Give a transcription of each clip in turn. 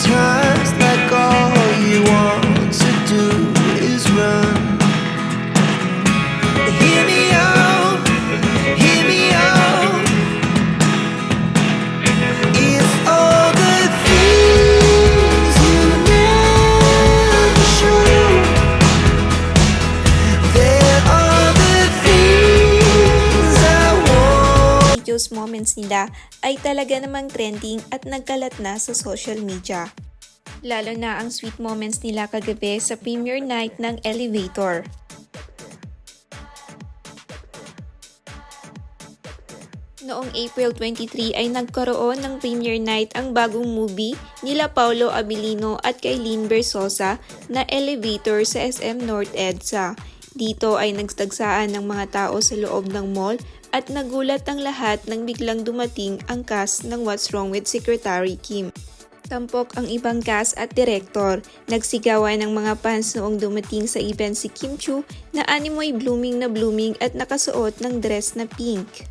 time. Moments nila ay talaga namang trending at nagkalat na sa social media. Lalo na ang sweet moments nila kagabi sa premiere night ng Elevator. Noong April 23 ay nagkaroon ng premiere night ang bagong movie nila Paulo Abilino at Kailin Bersosa na Elevator sa SM North EDSA. Dito ay nagstagsaan ng mga tao sa loob ng mall at nagulat ang lahat nang biglang dumating ang cast ng What's Wrong with Secretary Kim. Tampok ang ibang cast at director. Nagsigawan ng mga fans noong dumating sa event si Kim Chu na animoy blooming na blooming at nakasuot ng dress na pink.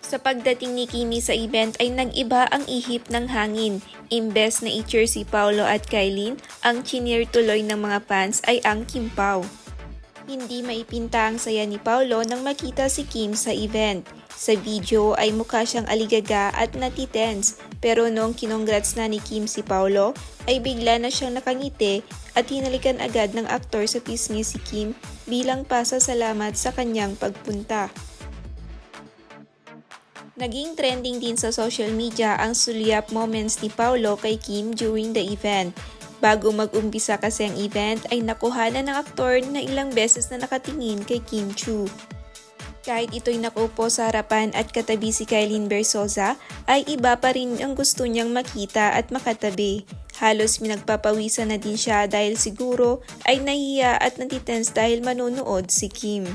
Sa pagdating ni Kimi sa event ay nag-iba ang ihip ng hangin. Imbes na i-cheer si Paolo at Kailin, ang chineer tuloy ng mga fans ay ang Kim Pao. Hindi maipinta ang saya ni Paolo nang makita si Kim sa event. Sa video ay mukha siyang aligaga at natitense pero noong kinongrats na ni Kim si Paolo ay bigla na siyang nakangiti at hinalikan agad ng aktor sa pisngi si Kim bilang pasasalamat sa kanyang pagpunta. Naging trending din sa social media ang sulyap moments ni Paulo kay Kim during the event. Bago mag-umpisa kasi ang event ay nakuha na ng aktor na ilang beses na nakatingin kay Kim Chu. Kahit ito'y nakupo sa harapan at katabi si Kailin Bersosa, ay iba pa rin ang gusto niyang makita at makatabi. Halos minagpapawisan na din siya dahil siguro ay nahiya at natitense dahil manonood si Kim.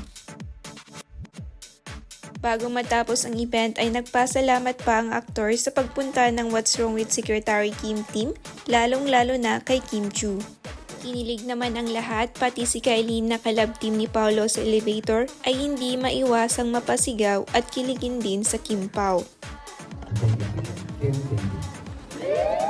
Bago matapos ang event ay nagpasalamat pa ang aktor sa pagpunta ng What's Wrong with Secretary Kim team, lalong-lalo na kay Kim Chu. Kinilig naman ang lahat pati si Kailin na kalab team ni Paolo sa elevator ay hindi maiwasang mapasigaw at kiligin din sa Kim Pao. Thank you.